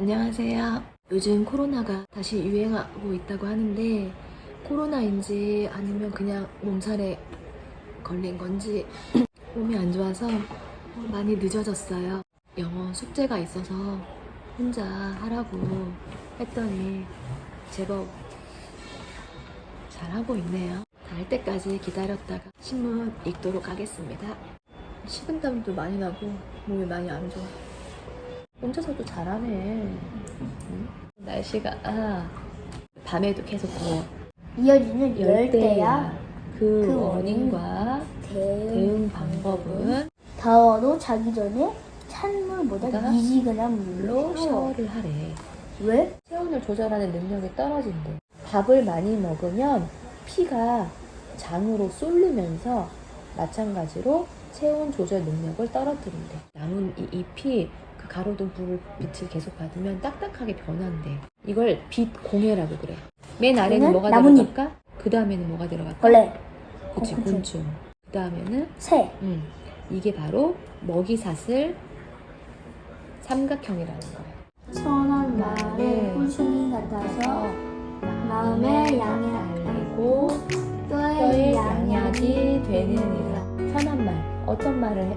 안녕하세요. 요즘 코로나가 다시 유행하고 있다고 하는데 코로나인지 아니면 그냥 몸살에 걸린 건지 몸이 안 좋아서 많이 늦어졌어요. 영어 숙제가 있어서 혼자 하라고 했더니 제법 잘하고 있네요. 다할 때까지 기다렸다가 신문 읽도록 하겠습니다. 식은땀도 많이 나고 몸이 많이 안 좋아. 혼자서도 잘하네. 응? 날씨가 아, 밤에도 계속 더워. 이어지는 열대야. 열대야. 그, 그 원인과 대응. 대응 방법은 더워도 자기 전에 찬물보다 보다 미지근한 물로 물로 샤워. 샤워를 하래. 왜? 체온을 조절하는 능력이 떨어진대. 밥을 많이 먹으면 피가 장으로 쏠리면서 마찬가지로 체온 조절 능력을 떨어뜨린대. 남은 이 잎이 그 가로등 불 빛을 계속 받으면 딱딱하게 변한대. 이걸 빛 공해라고 그래. 맨 아래는 뭐가 나뭇잎. 들어갈까? 그 다음에는 뭐가 들어갈까? 벌레, 그치, 곤충. 곤충. 그 다음에는 새. 음, 이게 바로 먹이사슬 삼각형이라는 거예요. 선한 말에 네. 꿀순이 같아서 마음의 마음의 양이 알고 뼈의 양약이 되느니라. 편한 말, 어떤 말을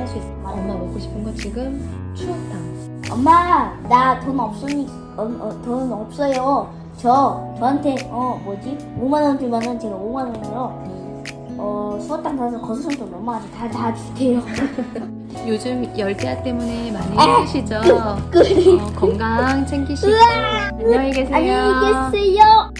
할 수 있어? 엄마 먹고 싶은 거 지금 추어탕. 엄마 나 돈 없으니 어, 어, 돈 없어요. 저 저한테 어 뭐지 5만 원 주면은 제가 5만 원으로 어 수어탕 사서 거스름돈 넘어가지 다다 줄게요. 요즘 열대야 때문에 많이 아, 힘드시죠? 그, 꿀이 어, 건강 챙기시고 안녕히 계세요. 안녕히 계세요.